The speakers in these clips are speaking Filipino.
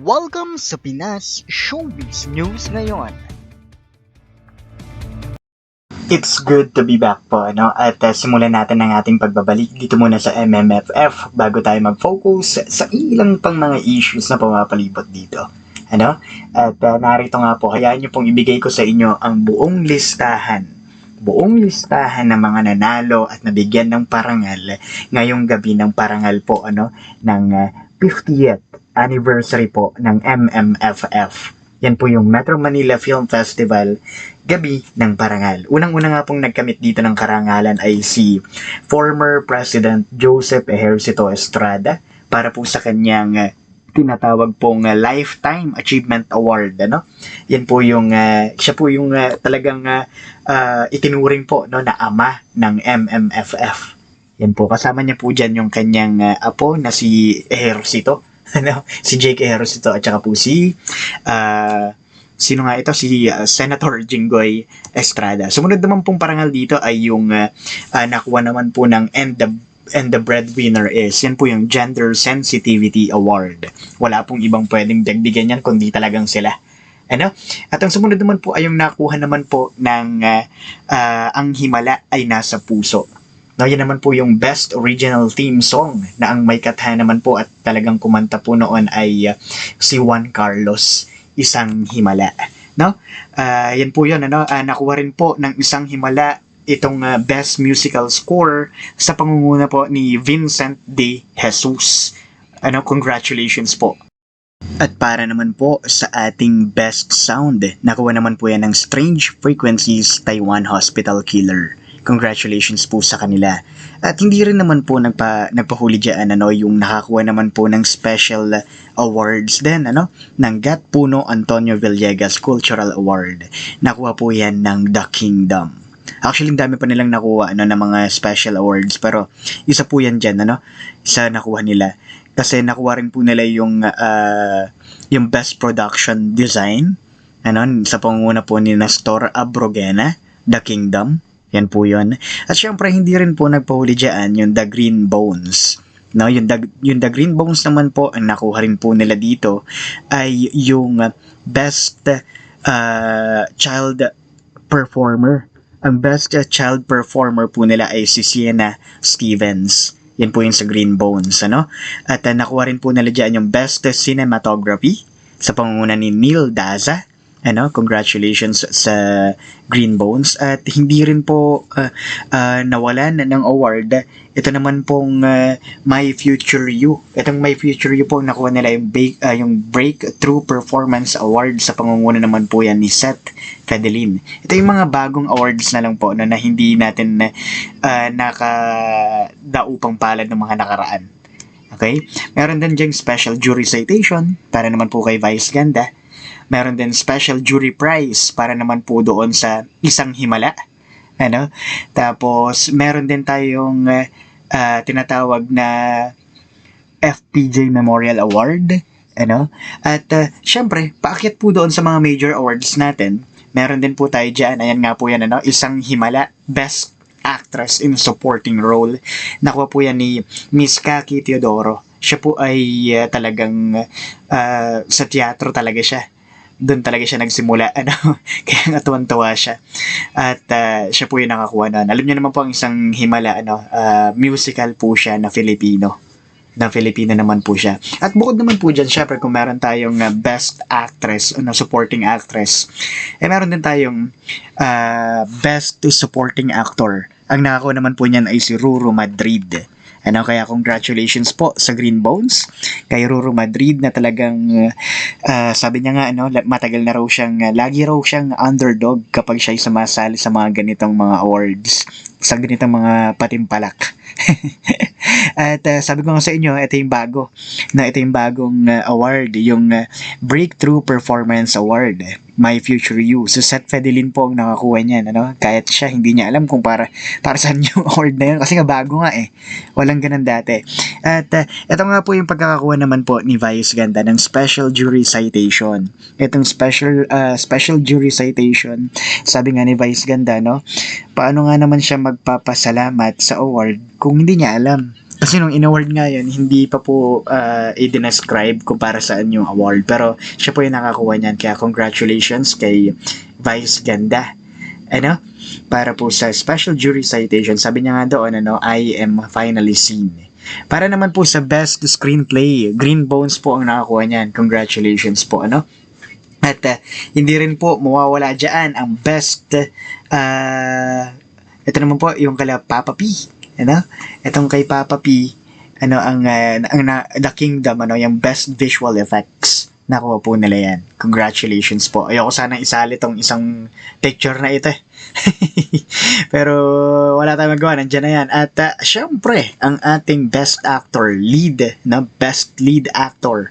Welcome sa Pinas Showbiz News ngayon. It's good to be back po, ano? At uh, simulan natin ang ating pagbabalik dito muna sa MMFF bago tayo mag-focus sa ilang pang mga issues na pumapalibot dito. Ano? At uh, narito nga po, hayaan nyo pong ibigay ko sa inyo ang buong listahan. Buong listahan ng mga nanalo at nabigyan ng parangal ngayong gabi ng parangal po, ano? Ng uh, 50th anniversary po ng MMFF. Yan po yung Metro Manila Film Festival Gabi ng Parangal. Unang-una nga pong nagkamit dito ng karangalan ay si former President Joseph Ejercito Estrada para po sa kanyang uh, tinatawag pong uh, Lifetime Achievement Award ano yan po yung uh, siya po yung uh, talagang uh, itinuring po no na ama ng MMFF yan po kasama niya po diyan yung kanyang uh, apo na si Ejercito ano si Jake Ejercito at saka po si uh, sino nga ito si uh, Senator Jinggoy Estrada. Sumunod naman pong parangal dito ay yung uh, uh, nakuha naman po ng and the and the breadwinner is yan po yung Gender Sensitivity Award. Wala pong ibang pwedeng dagdigan yan kundi talagang sila. Ano? At ang sumunod naman po ay yung nakuha naman po ng uh, uh, Ang Himala ay Nasa Puso. No, yan naman po yung best original theme song na ang may katha naman po at talagang kumanta po noon ay uh, si Juan Carlos isang himala. No? Ah, yan po 'yon ano, Ah, nakuha rin po ng isang himala itong ah, best musical score sa pangunguna po ni Vincent de Jesus. Ano, congratulations po. At para naman po sa ating best sound, nakuha naman po yan ng Strange Frequencies Taiwan Hospital Killer. Congratulations po sa kanila. At hindi rin naman po nagpa, nagpahuli dyan ano, yung nakakuha naman po ng special awards din ano, ng Gat Puno Antonio Villegas Cultural Award. Nakuha po yan ng The Kingdom. Actually, dami pa nilang nakuha ano, ng mga special awards pero isa po yan dyan, ano, isa nakuha nila. Kasi nakuha rin po nila yung, ah, yung Best Production Design ano, sa pangunguna po ni Nestor Abrogena, The Kingdom. Yan po yun. At syempre, hindi rin po nagpahuli dyan yung The Green Bones. No, yung The, yung The Green Bones naman po, ang nakuha rin po nila dito ay yung Best uh, Child Performer. Ang Best Child Performer po nila ay si Sienna Stevens. Yan po yung sa Green Bones, ano? At uh, nakuha rin po nila dyan yung Best Cinematography sa pangunguna ni Neil Daza ano, congratulations sa Green Bones at hindi rin po uh, uh, nawalan ng award. Ito naman pong uh, My Future You. Itong My Future You po nakuha nila yung, break, uh, yung Breakthrough Performance Award sa pangunguna naman po yan ni Seth Fedelin. Ito yung mga bagong awards na lang po no, na hindi natin uh, nakadaupang palad ng mga nakaraan. Okay? Meron din diyang special jury citation para naman po kay Vice Ganda meron din special jury prize para naman po doon sa isang himala. Ano? Tapos, meron din tayong uh, tinatawag na FPJ Memorial Award. Ano? At, uh, syempre, paakyat po doon sa mga major awards natin. Meron din po tayo dyan. Ayan nga po yan, ano? Isang himala. Best actress in supporting role. Nakuha po yan ni Miss Kaki Teodoro. Siya po ay uh, talagang uh, sa teatro talaga siya doon talaga siya nagsimula ano? Kaya nga tuwan-tuwa siya. At uh, siya po yung nakakuha na alam niyo naman po ang isang himala ano? Uh, musical po siya na Filipino. Na Filipino naman po siya. At bukod naman po dyan syempre kung meron tayong uh, best actress ano supporting actress eh meron din tayong uh, best supporting actor. Ang nakakuha naman po niyan ay si Ruro Madrid ano, kaya congratulations po sa Green Bones, kay Ruro Madrid na talagang uh, sabi niya nga ano, matagal na raw siyang uh, lagi raw siyang underdog kapag siya ay sumasali sa mga ganitong mga awards, sa ganitong mga patimpalak. At uh, sabi ko nga sa inyo, ito yung bago. Na ito yung bagong uh, award, yung uh, Breakthrough Performance Award. My Future You. So Seth Fedelin po ang nakakuha niyan, ano? Kahit siya hindi niya alam kung para para saan yung award na yun kasi nga bago nga eh. Walang ganun dati. At uh, ito nga po yung pagkakakuha naman po ni Vice Ganda ng Special Jury Citation. Itong special uh, special jury citation, sabi nga ni Vice Ganda, no? Paano nga naman siya magpapasalamat sa award kung hindi niya alam Kasi nung in-award nga yun, hindi pa po uh, i-describe kung para saan yung award. Pero siya po yung nakakuha niyan. Kaya congratulations kay Vice Ganda. Ano? Para po sa special jury citation. Sabi niya nga doon, ano, I am finally seen. Para naman po sa best screenplay, Green Bones po ang nakakuha niyan. Congratulations po, ano? At uh, hindi rin po mawawala dyan ang best uh, ito naman po yung kala Papa P. Ano? Itong kay Papa P, ano ang, uh, ang na, The Kingdom, ano, yung best visual effects. Nakuha po nila yan. Congratulations po. Ayoko sana isali tong isang picture na ito eh. Pero wala tayong magawa, nandiyan na yan. At uh, syempre, ang ating best actor, lead, na best lead actor,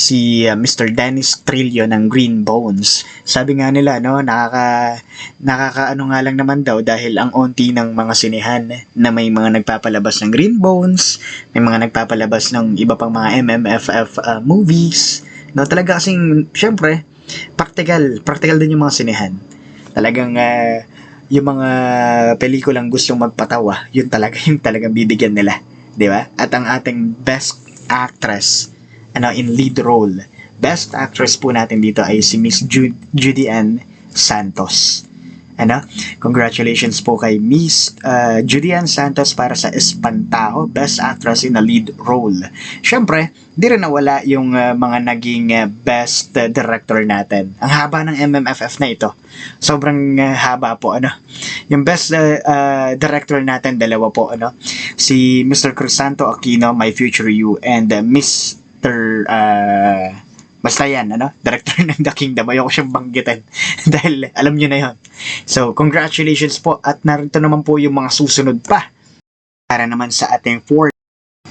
si uh, Mr. Dennis Trillo ng Green Bones. Sabi nga nila, no, nakaka, nakakaano nga lang naman daw dahil ang onti ng mga sinehan na may mga nagpapalabas ng Green Bones, may mga nagpapalabas ng iba pang mga MMFF uh, movies. No, talaga kasing, syempre, practical, practical din yung mga sinehan. Talagang uh, yung mga pelikulang gustong magpatawa, yun talaga yung talagang bibigyan nila, ba? At ang ating best actress ano in lead role. Best actress po natin dito ay si Miss Ju- Judy Ann Santos. Ano? Congratulations po kay Miss uh, Judy Ann Santos para sa Espantajo, Best Actress in a Lead Role. Siyempre, di rin nawala yung uh, mga naging uh, Best uh, Director natin. Ang haba ng MMFF na ito. Sobrang uh, haba po, ano? Yung Best uh, uh, Director natin, dalawa po, ano? Si Mr. Crisanto Aquino, My Future You, and uh, Mr. Uh, Basta yan, ano? Director ng The Kingdom. Ayoko siyang banggitin. Dahil alam nyo na yon. So, congratulations po. At narito naman po yung mga susunod pa. Para naman sa ating fourth.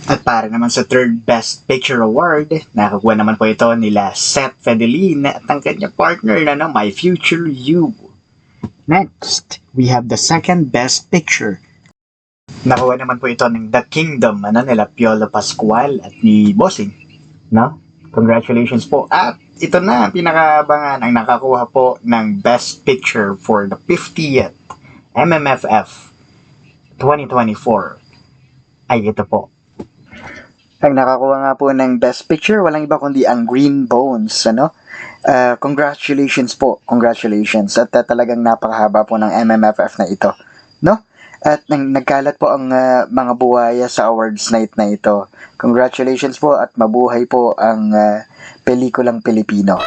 At para naman sa third best picture award, nakakuha naman po ito nila Seth Fedelin at ang kanyang partner na no, My Future You. Next, we have the second best picture. Nakuha naman po ito ng The Kingdom, ano, nila Piolo Pascual at ni Bossing. No? Congratulations po. At ito na, pinakabangan ang nakakuha po ng Best Picture for the 50th MMFF 2024 ay ito po. Ang nakakuha nga po ng Best Picture, walang iba kundi ang Green Bones, ano? Uh, congratulations po, congratulations. At uh, talagang napakahaba po ng MMFF na ito, no? At nang nagkalat po ang uh, mga buhaya sa awards night na ito. Congratulations po at mabuhay po ang uh, pelikulang Pilipino.